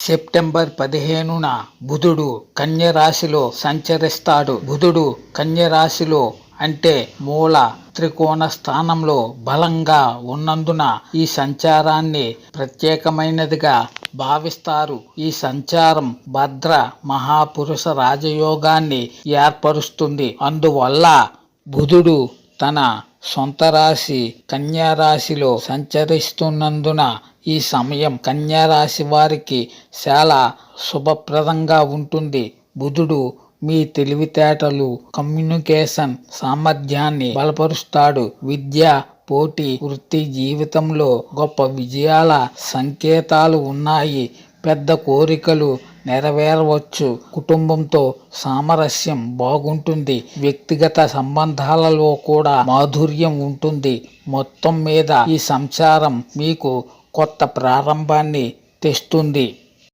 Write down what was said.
September పదిహేనున బుధుడు కన్యరాశిలో సంచరిస్తాడు. బుధుడు కన్యరాశిలో అంటే మూల త్రికోణ స్థానంలో బలంగా ఉన్నందున ఈ సంచారాన్ని ప్రత్యేకమైనదిగా భావిస్తారు. ఈ సంచారం భద్ర మహాపురుష రాజయోగాన్ని ఏర్పరుస్తుంది. అందువల్ల బుధుడు తన సొంత రాశి కన్యారాశిలో సంచరిస్తున్నందున ఈ సమయం కన్యారాశి వారికి చాలా శుభప్రదంగా ఉంటుంది. బుధుడు మీ తెలివితేటలు కమ్యూనికేషన్ సామర్థ్యాన్ని బలపరుస్తాడు. విద్య పోటీ వృత్తి జీవితంలో గొప్ప విజయాల సంకేతాలు ఉన్నాయి. పెద్ద కోరికలు నెరవేరవచ్చు. కుటుంబంతో సామరస్యం బాగుంటుంది. వ్యక్తిగత సంబంధాలలో కూడా మాధుర్యం ఉంటుంది. మొత్తం మీద ఈ సంసారం మీకు కొత్త ప్రారంభాన్ని తెస్తుంది.